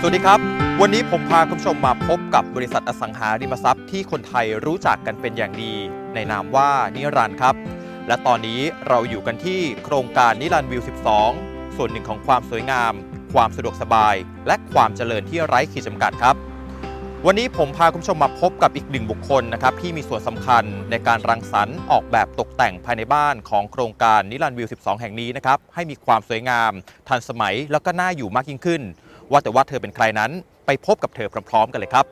สวัสดีครับ วันนี้ผมพาคุณผู้ชมมาพบกับบริษัทอสังหาริมทรัพย์ที่คนไทยรู้จักกันเป็นอย่างดี ในนามว่านิรันด์ครับ และตอนนี้เราอยู่กันที่โครงการนิรันด์วิว 12 ส่วนหนึ่งของความสวยงาม ความสะดวกสบาย และความเจริญที่ไร้ขีดจำกัดครับ วันนี้ผมพาคุณผู้ชมมาพบกับอีกหนึ่งบุคคลนะครับที่มีส่วนสำคัญในการรังสรรค์ออกแบบตกแต่งภายในบ้านของโครงการนิรันด์วิว 12 แห่งนี้นะครับให้มีความสวยงาม ทันสมัยแล้วก็น่าอยู่มากยิ่งขึ้น ว่าแต่ว่าเธอเป็นใครนั้นไปพบกับเธอพร้อม ๆ กันเลยครับ